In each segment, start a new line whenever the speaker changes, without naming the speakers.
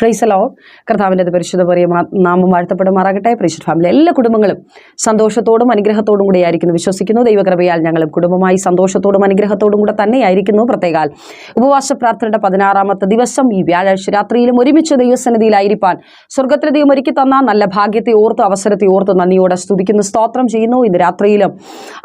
Price hello കർത്താവിന്റെ പരിശുദ്ധ പറയ നാമം വാഴ്ത്തപ്പെടുമാറാകട്ടെ. പരിശുദ്ധ ഫാമിലി എല്ലാ കുടുംബങ്ങളും സന്തോഷത്തോടും അനുഗ്രഹത്തോടും കൂടി ആയിരിക്കുന്നു. വിശ്വസിക്കുന്നു. ദൈവകൃപയാൽ ഞങ്ങളും കുടുംബമായി സന്തോഷത്തോടും അനുഗ്രഹത്തോടും കൂടെ തന്നെയായിരിക്കുന്നു പ്രത്യേകാൽ ഉപവാസ പ്രാർത്ഥനയുടെ പതിനാറാമത്തെ ദിവസം ഈ വ്യാഴാഴ്ച രാത്രിയിലും ഒരുമിച്ച് ദൈവസന്നിധിയിലായിരിക്കാൻ സ്വർഗത്തിലെ ദൈവം ഒരുക്കി തന്ന നല്ല ഭാഗ്യത്തെ ഓർത്ത് അവസരത്തെ ഓർത്ത് നന്ദിയോടെ സ്തുതിക്കുന്നു സ്തോത്രം ചെയ്യുന്നു. ഇന്ന് രാത്രിയിലും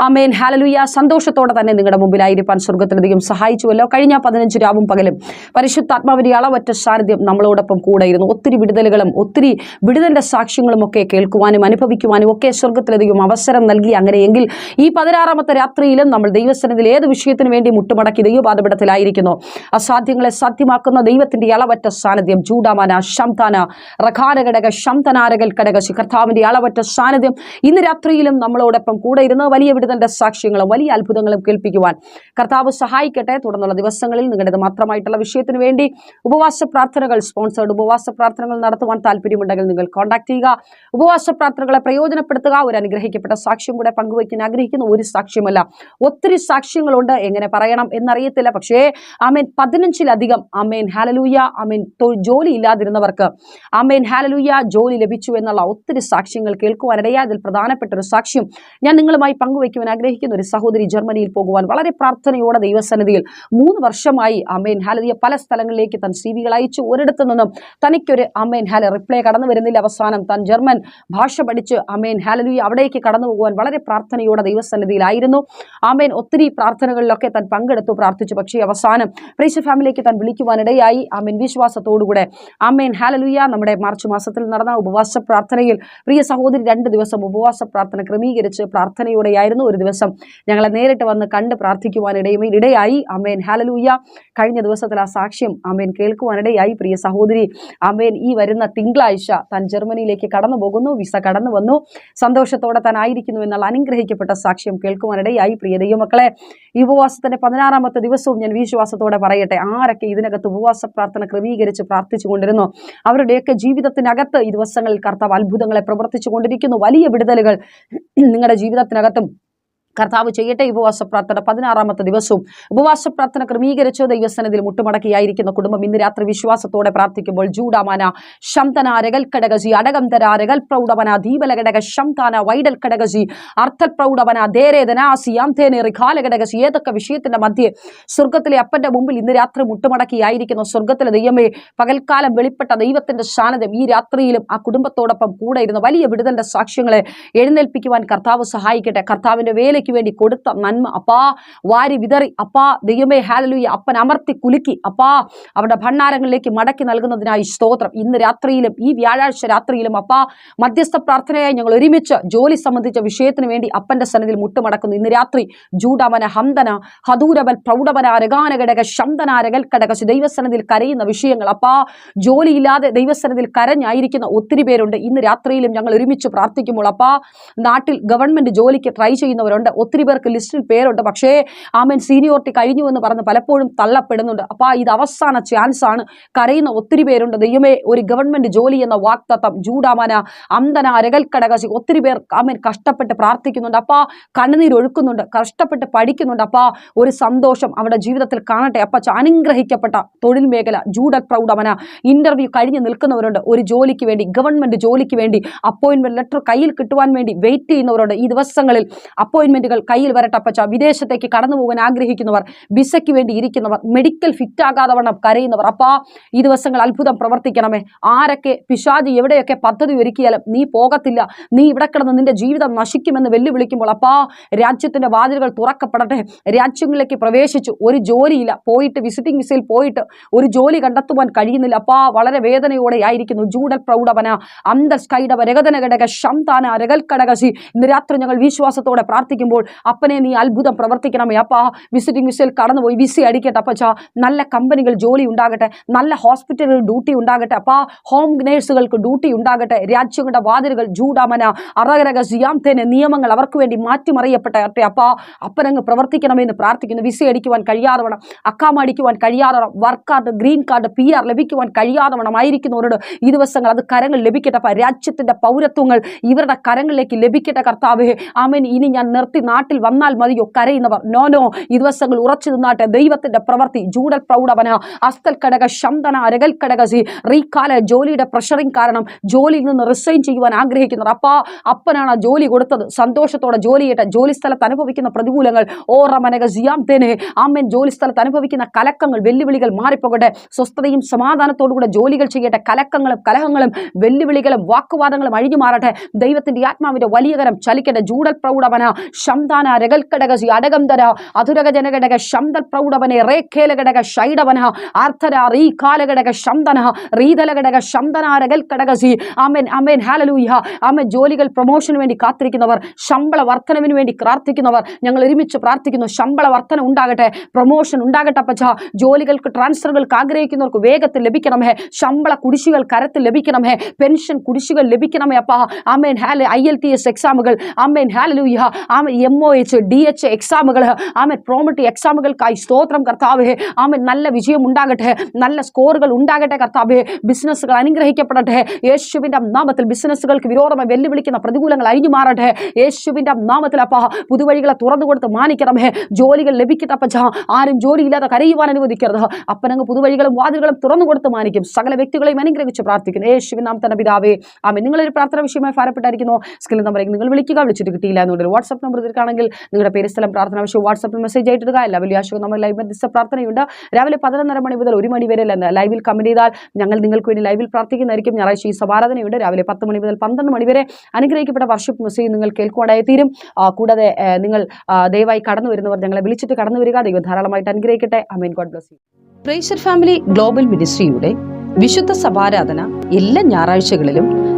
അമേൻ ഹാലലുയ സന്തോഷത്തോടെ തന്നെ നിങ്ങളുടെ മുമ്പിലായിരിക്കാൻ സ്വർഗത്തിന് ദൈവം സഹായിച്ചുവല്ലോ. കഴിഞ്ഞ പതിനഞ്ച് രാവും പകലും പരിശുദ്ധാത്മാവിന്റെ അളവറ്റ സാന്നിധ്യം നമ്മളോടൊപ്പം കൂടെയിരുന്നു. ഒത്തിരി വിടുതലുകളും ഒത്തിരി വിടുതലിന്റെ സാക്ഷ്യങ്ങളും ഒക്കെ കേൾക്കുവാനും അനുഭവിക്കുവാനും ഒക്കെ സ്വർഗത്തിലധികം അവസരം നൽകി അങ്ങനെയെങ്കിൽ ഈ പതിനാറാമത്തെ രാത്രിയിലും നമ്മൾ ദൈവസ്ഥനത്തിൽ ഏത് വിഷയത്തിനു വേണ്ടി മുട്ടുമടക്കി ദൈവപാതപിടത്തിലായിരിക്കുന്നു അസാധ്യങ്ങളെ സാധ്യമാക്കുന്ന ദൈവത്തിന്റെ അളവറ്റ സാന്നിധ്യം ചൂടാമാന ശംതാന റഖാനഘടക ശംതനാരകൽ കടകശി ശിഖർത്താവിന്റെ അളവറ്റ സാന്നിധ്യം. ഇന്ന് രാത്രിയിലും നമ്മളോടൊപ്പം കൂടെ ഇരുന്ന് വലിയ വിടുതലിന്റെ സാക്ഷ്യങ്ങളും വലിയ അത്ഭുതങ്ങളും കേൾപ്പിക്കുവാൻ കർത്താവ് സഹായിക്കട്ടെ. തുടർന്നുള്ള ദിവസങ്ങളിൽ നിങ്ങളുടേത് മാത്രമായിട്ടുള്ള വിഷയത്തിന് വേണ്ടി ഉപവാസ പ്രാർത്ഥനകൾ സ്പോൺസേർഡ് ഉപവാസ പ്രാർത്ഥനകൾ നടത്തുവാൻ താല്പര്യമുണ്ടെങ്കിൽ നിങ്ങൾ കോൺടാക്ട് ചെയ്യുക. ഉപവാസ പ്രാർത്ഥനകളെ പ്രയോജനപ്പെടുത്തുക. ഒരു അനുഗ്രഹിക്കപ്പെട്ട സാക്ഷ്യം കൂടെ പങ്കുവയ്ക്കാൻ ആഗ്രഹിക്കുന്ന. ഒരു സാക്ഷ്യമല്ല. ഒത്തിരി സാക്ഷ്യങ്ങളുണ്ട്. എങ്ങനെ പറയണം എന്നറിയത്തില്ല. പക്ഷേ ആമേൻ. പതിനഞ്ചിലധികം. ആമേൻ. ഹാലലൂയ ആമേൻ. ജോലി ഇല്ലാതിരുന്നവർക്ക്. ആമേൻ. ഹാലലൂയ ജോലി ലഭിച്ചു എന്നുള്ള ഒത്തിരി സാക്ഷ്യങ്ങൾ കേൾക്കുവാനിടയാ അതിൽ പ്രധാനപ്പെട്ട ഒരു സാക്ഷ്യം ഞാൻ നിങ്ങളുമായി പങ്കുവയ്ക്കുവാൻ ആഗ്രഹിക്കുന്ന. ഒരു സഹോദരി ജർമ്മനിയിൽ പോകുവാൻ വളരെ പ്രാർത്ഥനയോടെ ദൈവസന്നിധിയിൽ മൂന്ന് വർഷമായി അമേൻ ഹാലതിയ പല സ്ഥലങ്ങളിലേക്ക് തൻ സി വികൾ അയച്ചു. ഒരിടത്തു നിന്നും തനിക്കൊരു അമേൻ ഹാല റിപ്ലൈ കടന്നു വരുന്നില്ല അവസാനം. താൻ ജർമ്മൻ ഭാഷ പഠിച്ച് അമേൻ ഹാലലു അവിടേക്ക് കടന്നു പോകുവാൻ വളരെ പ്രാർത്ഥനയോടെ ദൈവസന്നിധിയിലായിരുന്നു. ആമേൻ ഒത്തിരി പ്രാർത്ഥനകളിലൊക്കെ താൻ പങ്കെടുത്തു പ്രാർത്ഥിച്ചു. പക്ഷേ അവസാനം പ്രേശ ഫാമിലിക്ക് താൻ വിളിക്കുവാനിടയായി. ആമേൻ വിശ്വാസത്തോടുകൂടെ ആമേൻ ഹാലലുയ നമ്മുടെ മാർച്ച് മാസത്തിൽ നടന്ന ഉപവാസ പ്രാർത്ഥനയിൽ പ്രിയ സഹോദരി രണ്ട് ദിവസം ഉപവാസ പ്രാർത്ഥന ക്രമീകരിച്ച് പ്രാർത്ഥനയോടെയായിരുന്നു ഒരു ദിവസം ഞങ്ങളെ നേരിട്ട് വന്ന് കണ്ട് പ്രാർത്ഥിക്കുവാനിടയും ഇടയായി അമേൻ ഹാലലൂയ കഴിഞ്ഞ ദിവസത്തിൽ ആ സാക്ഷ്യം അമേൻ കേൾക്കുവാനിടയായി. പ്രിയ സഹോദരി അമേൻ ഈ വരുന്ന തിങ്കളാഴ്ച താൻ ജർമ്മനിയിലേക്ക് കടന്നു പോകുന്നു വിസ കടന്നു വന്നു. സന്തോഷത്തോടെ താൻ ആയിരിക്കുന്നു എന്നുള്ള അനുഗ്രഹിക്കപ്പെട്ട സാക്ഷ്യം കേൾക്കുവാനിടയായി. പ്രിയ ദൈവമക്കളെ ഈ ഉപവാസത്തിന്റെ പതിനാറാമത്തെ ദിവസവും ഞാൻ വിശ്വാസത്തോടെ പറയട്ടെ ആരൊക്കെ ഇതിനകത്ത് ഉപവാസ പ്രാർത്ഥന ക്രമീകരിച്ച് പ്രാർത്ഥിച്ചു കൊണ്ടിരുന്നു അവരുടെയൊക്കെ ജീവിതത്തിനകത്ത് ഈ ദിവസങ്ങളിൽ കർത്താവ് അത്ഭുതങ്ങളെ പ്രവർത്തിച്ചു കൊണ്ടിരിക്കുന്നു. വലിയ വിടുതലുകൾ നിങ്ങളുടെ ജീവിതത്തിനകത്തും കർത്താവ് ചെയ്യട്ടെ ഉപവാസ പ്രാർത്ഥന പതിനാറാമത്തെ ദിവസവും. ഉപവാസ പ്രാർത്ഥന ക്രമീകരിച്ച് ദൈവസനത്തിൽ മുട്ടുമടക്കിയായിരിക്കുന്ന കുടുംബം ഇന്ന് രാത്രി വിശ്വാസത്തോടെ പ്രാർത്ഥിക്കുമ്പോൾ ജൂഡാമാന ശംതന കടകജി അടകം തര രകൽ പ്രൗഢവന ദീപലഘടക ശംതാന വൈഡൽ കടകജി അർത്ഥൽ പ്രൗഢവന ദേരേതന സിയാംതേനെ കാലഘടകജി ഏതൊക്കെ വിഷയത്തിന്റെ മധ്യേ സ്വർഗത്തിലെ അപ്പന്റെ മുമ്പിൽ ഇന്ന് രാത്രി മുട്ടുമടക്കിയായിരിക്കുന്ന സ്വർഗത്തിലെ ദൈവമേ പകൽക്കാലം വെളിപ്പെട്ട ദൈവത്തിന്റെ സാന്നിധ്യം ഈ രാത്രിയിലും ആ കുടുംബത്തോടൊപ്പം കൂടെ ഇരുന്ന വലിയ വിടുതന്റെ സാക്ഷ്യങ്ങളെ എഴുന്നേൽപ്പിക്കുവാൻ കർത്താവ് സഹായിക്കട്ടെ. കർത്താവിന്റെ വേലയ്ക്ക് വേണ്ടി കൊടുത്ത നന്മ. അപ്പാ വാരി വിതറി. അപ്പാ ദൈവമേ ഹാലലൂയ അപ്പൻ അമർത്തി കുലുക്കി. അപ്പാ അവരുടെ ഭണ്ണാരങ്ങളിലേക്ക് മടക്കി നൽകുന്നതിനായി സ്തോത്രം. ഇന്ന് രാത്രിയിലും ഈ വ്യാഴാഴ്ച രാത്രിയിലും അപ്പാ മധ്യസ്ഥ പ്രാർത്ഥനയായി ഞങ്ങൾ ഒരുമിച്ച് ജോലി സംബന്ധിച്ച വിഷയത്തിന് വേണ്ടി അപ്പന്റെ സന്നിധിയിൽ മുട്ടുമടക്കുന്നു. ഇന്ന് രാത്രി ജൂഡമന ഹന്തന ഹദൂരബൽ പ്രൗഢമന രഗാനഘടക ശന്തന രകൽക്കടക ദൈവസന്നിധിയിൽ കരയുന്ന വിഷയങ്ങൾ. അപ്പാ ജോലിയില്ലാതെ ദൈവസനത്തിൽ കരഞ്ഞായിരിക്കുന്ന ഒത്തിരി പേരുണ്ട്. ഇന്ന് രാത്രിയിലും ഞങ്ങൾ ഒരുമിച്ച് പ്രാർത്ഥിക്കുമ്പോൾ അപ്പാ നാട്ടിൽ ഗവൺമെന്റ് ജോലിക്ക് ട്രൈ ചെയ്യുന്നവരുണ്ട്. ഒത്തിരി പേർക്ക് ലിസ്റ്റിൽ പേരുണ്ട്. പക്ഷേ ആമൻ സീനിയോറിറ്റി കഴിഞ്ഞു എന്ന് പറഞ്ഞ് പലപ്പോഴും തള്ളപ്പെടുന്നുണ്ട്. അപ്പോൾ ഇത് അവസാന ചാൻസ് ആണ് കരയുന്ന ഒത്തിരി പേരുണ്ട്. ദൈവമേ ഒരു ഗവൺമെന്റ് ജോലി എന്ന വാക്തത്വം ജൂഡാമന അന്തന അരകൽക്കടകശി ഒത്തിരി പേർ ആമൻ കഷ്ടപ്പെട്ട് പ്രാർത്ഥിക്കുന്നുണ്ട്. അപ്പാ കണ്ണുനീരൊഴുക്കുന്നുണ്ട് കഷ്ടപ്പെട്ട് പഠിക്കുന്നുണ്ട്. അപ്പാ ഒരു സന്തോഷം അവരുടെ ജീവിതത്തിൽ കാണട്ടെ. അപ്പ അനുഗ്രഹിക്കപ്പെട്ട തൊഴിൽ മേഖല ജൂഡൽ പ്രൗഢമന ഇന്റർവ്യൂ കഴിഞ്ഞ് നിൽക്കുന്നവരുണ്ട്. ഒരു ജോലിക്ക് വേണ്ടി ഗവൺമെന്റ് ജോലിക്ക് വേണ്ടി അപ്പോയിന്റ്മെന്റ് ലെറ്റർ കയ്യിൽ കിട്ടുവാൻ വേണ്ടി വെയിറ്റ് ചെയ്യുന്നവരുണ്ട്. ഈ ദിവസങ്ങളിൽ അപ്പോയിന്റ്മെന്റുകൾ കയ്യിൽ വരട്ടപ്പച്ച വിദേശത്തേക്ക് കടന്നു പോകാൻ ആഗ്രഹിക്കുന്നവർ വിസയ്ക്ക് വേണ്ടി ഇരിക്കുന്നവർ മെഡിക്കൽ ഫിറ്റ് ആകാതെ വണ്ണം കരയുന്നവർ. അപ്പാ ഈ ദിവസങ്ങൾ അത്ഭുതം പ്രവർത്തിക്കണമേ. ആരൊക്കെ പിശാജ് എവിടെയൊക്കെ പദ്ധതി ഒരുക്കിയാലും നീ പോകത്തില്ല. നീ ഇവിടെ കിടന്ന് നിന്റെ ജീവിതം നശിക്കുമെന്ന് വെല്ലുവിളിക്കുമ്പോൾ അപ്പാ രാജ്യത്തിന്റെ വാതിലുകൾ തുറക്കപ്പെടട്ടെ. രാജ്യങ്ങളിലേക്ക് പ്രവേശിച്ചു ഒരു ജോലിയില്ല. പോയിട്ട് വിസിറ്റിംഗ് വിസയിൽ പോയിട്ട് ഒരു ജോലി കണ്ടെത്തുവാൻ കഴിയുന്നില്ല. അപ്പാ വളരെ വേദനയോടെ ആയിരിക്കുന്നു. ജൂഡൽ പ്രൗഢവന അന്തസ്കൈഡവ രഗതന ഘടക ശംതാന രകൽ കടകശി ഇന്ന് രാത്രി ഞങ്ങൾ വിശ്വാസത്തോടെ പ്രാർത്ഥിക്കുമ്പോൾ അപ്പനെ നീ അത്ഭുതം പ്രവർത്തിക്കണമേ. അപ്പാ വിസിറ്റിംഗ് വിസയിൽ കടന്നുപോയി വിസ അടിക്കട്ടെ അപ്പച്ച. നല്ല കമ്പനികൾ ജോലി ഉണ്ടാകട്ടെ. നല്ല ഹോസ്പിറ്റലുകൾ ഡ്യൂട്ടി ഉണ്ടാകട്ടെ. അപ്പാ ഹോം നേഴ്സുകൾക്ക് ഡ്യൂട്ടി ഉണ്ടാകട്ടെ. രാജ്യങ്ങളുടെ വാതിലുകൾ ജൂഡാമന. അറകരക സിയാംതേനെ നിയമങ്ങൾ അവർക്ക് വേണ്ടി മാറ്റിമറിയപ്പെട്ടെ അപ്പാ അപ്പനങ്ങ് പ്രവർത്തിക്കണമെന്ന് പ്രാർത്ഥിക്കുന്നു. വിസ അടിക്കുവാൻ കഴിയാതവണം അക്കാമ അടിക്കുവാൻ കഴിയാതെ വേണം work card green card P R ലഭിക്കുവാൻ കഴിയാതവണം ആയിരിക്കുന്നവരോട് ഈ ദിവസങ്ങൾ അത് കരങ്ങൾ ലഭിക്കട്ടെ അപ്പ. രാജ്യത്തിന്റെ പൗരത്വങ്ങൾ ഇവരുടെ കരങ്ങളിലേക്ക് ലഭിക്കട്ടെ കർത്താവേ. ആമേൻ. ഇനി ഞാൻ നിർത്തി നാട്ടിൽ വന്നാൽ മതിയോ? കരയുന്നവർ നോ ഈ ദിവസങ്ങൾ ഉറച്ചു നിന്നാട്ടെ. ദൈവത്തിന്റെ പ്രവൃത്തി ജൂഡൽ പ്രൗഢവന അസ്തൽ കടക ശന്തന അരകൽ കടകസി റീകാല ജോലിയുടെ പ്രഷറിങ് കാരണം ജോലിയിൽ നിന്ന് റിസൈൻ ചെയ്യുവാൻ ആഗ്രഹിക്കുന്നവർ. അപ്പാ അപ്പനാണ് ജോലി കൊടുത്തത്. സന്തോഷത്തോടെ ജോലി ചെയ്യട്ടെ. ജോലി അനുഭവിക്കുന്ന പ്രതികൂലങ്ങൾ ഓറമനക സിയാം തേനെ ആമൻ. ജോലി അനുഭവിക്കുന്ന കലക്കങ്ങൾ വെല്ലുവിളികൾ മാറിപ്പോകട്ടെ. സ്വസ്ഥതയും സമാധാനത്തോടുകൂടെ ജോലികൾ ചെയ്യട്ടെ. കലക്കങ്ങളും കലഹങ്ങളും വെല്ലുവിളികളും വാക്കുവാദങ്ങളും അഴിഞ്ഞു മാറട്ടെ. ദൈവത്തിന്റെ ആത്മാവിന്റെ വലിയ കരം ചലിക്കട്ടെ. ജൂഡൽ പ്രൗഢവന ശംദാന രകൽക്കടകസി അടകംതര അധുരക ജനഘടക ശംദൽ പ്രൗഢവനെ റേഖേലഘടക ഷൈഡവന ആർത്ഥര റീ കാലഘടക ശംദന റീതലഘടക ശംദന രകൽക്കടകസി ആമേൻ ആമേൻ ഹാലലൂയ ആമേൻ ജോലികൾ പ്രൊമോഷന് വേണ്ടി കാത്തിരിക്കുന്നവർ ശമ്പള വർധനവിന് വേണ്ടി പ്രാർത്ഥിക്കുന്നവർ ഞങ്ങൾ ഒരുമിച്ച് പ്രാർത്ഥിക്കുന്നു ശമ്പള വർധന ഉണ്ടാകട്ടെ പ്രൊമോഷൻ ഉണ്ടാകട്ടെ അപ്പച്ച. ജോലികൾക്ക് ട്രാൻസ്ഫറുകൾക്ക് ആഗ്രഹിക്കുന്നവർക്ക് വേഗത്തിൽ ലഭിക്കണമേ ശമ്പള കുടിശ്ശികൾ കരത്തിൽ ലഭിക്കണമേ പെൻഷൻ കുടിശ്ശികൾ ലഭിക്കണമേ അപ്പ. ആമേൻ ഹാല ഐ എൽ ടി എസ് എക്സാമുകൾ ആമേൻ ഹാലലൂയ ആമേൻ M O H D H എക്സാമുകൾ ആമേ പ്രോമിറ്റി എക്സാമുകൾക്കായി സ്തോത്രം കർത്താവേ. ആമേ നല്ല വിജയം ഉണ്ടാകട്ടെ നല്ല സ്കോറുകൾ ഉണ്ടാകട്ടെ കർത്താവേ. ബിസിനസ്സുകൾ അനുഗ്രഹിക്കപ്പെടട്ടെ. യേശുവിന്റെ നാമത്തിൽ ബിസിനസ്സുകൾക്ക് വിരോധമായി വെല്ലുവിളിക്കുന്ന പ്രതികൂലങ്ങൾ അഴിഞ്ഞു മാറട്ടെ. യേശുവിന്റെ നാമത്തിൽ അപ്പ പുതുവഴികളെ തുറന്നു കൊടുത്ത് മാനിക്കണമേ. ജോലികൾ ലഭിക്കട്ടെ അപ്പച്ച. ആരും ജോലിയില്ലാതെ കരയുവാൻ അനുവദിക്കരുത്. അപ്പനങ്ങ് പുതുവഴികളും വാതിലുകളും തുറന്നു കൊടുത്ത് മാനിക്കും. സകല വ്യക്തികളെയും അനുഗ്രഹിച്ച് പ്രാർത്ഥിക്കുന്നു. യേശുവിൻ നാം തന്നെ പിതാവേ. ആമേ നിങ്ങളൊരു പ്രാർത്ഥന വിഷയമായി ഭാരപ്പെട്ടായിരിക്കുന്നു. സ്കിൽ നമ്പറേക്ക് നിങ്ങൾ വിളിക്കുക. വിളിച്ചിട്ട് കിട്ടിയില്ല എന്നുണ്ടെങ്കിൽ വാട്സ്ആപ്പ് നമ്പർ ഇതിലാണെങ്കിൽ നിങ്ങളുടെ പേര് സ്ഥലം പ്രാർത്ഥന വിഷയം വാട്സ്ആപ്പിൽ മെസ്സേജ് ആയിട്ടിടുക. എല്ലാ വലിയ ആശയം നമ്മൾ ലൈവ് മധ്യസ്ഥ പ്രാർത്ഥനയുണ്ട്. രാവിലെ പതിനൊന്നര മണി മുതൽ ഒരു മണി വരെ ലൈവിൽ കമന്റ് ചെയ്താൽ ഞങ്ങൾ നിങ്ങൾക്ക് വേണ്ടി ലൈവിൽ പ്രാർത്ഥിക്കുന്നതായിരിക്കും. ഞായറാഴ്ച ഈ സമാരാധനയുണ്ട് രാവിലെ പത്ത് മണി മുതൽ പന്ത്രണ്ട് മണി വരെ അനുഗ്രഹിക്കപ്പെട്ട വർഷിപ്പ് മെസ്സേജ് നിങ്ങൾ കേൾക്കുവാനായി തീരും കൂടാതെ നിങ്ങൾ ദയവായി കടന്നു വരുന്നവർ ഞങ്ങളെ വിളിച്ചിട്ട് കടന്നു വരിക. ദൈവം ധാരാളമായിട്ട് അനുഗ്രഹിക്കട്ടെ. അമീൻ God bless praiser family global മിനിസ്ട്രിയുടെ വിശുദ്ധ സഭാരാധന എല്ലാ ഞായറാഴ്ചകളിലും